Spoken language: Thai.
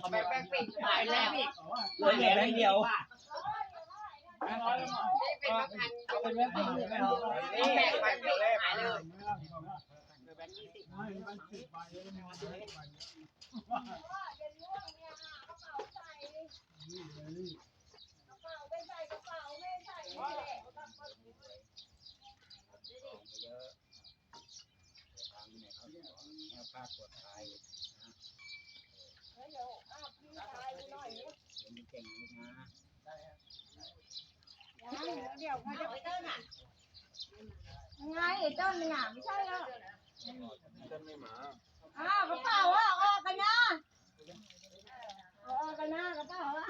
เอาแบงค์แบงค์ปีกขายแล้วอีกเหลือแค์เดียวเป็นมะพันเอาเป็นแบงค์ปีกเลยไหมครับนี่แบงค์แบ งค์ปีกขายเลยเดี๋ยวเขาจะไปเต้นอะไงไอ้ต้นนี่อะไม่ใช่แล้วอ้าวกระเป๋าอะออกกันนะออกกันนะกระเป๋าอะ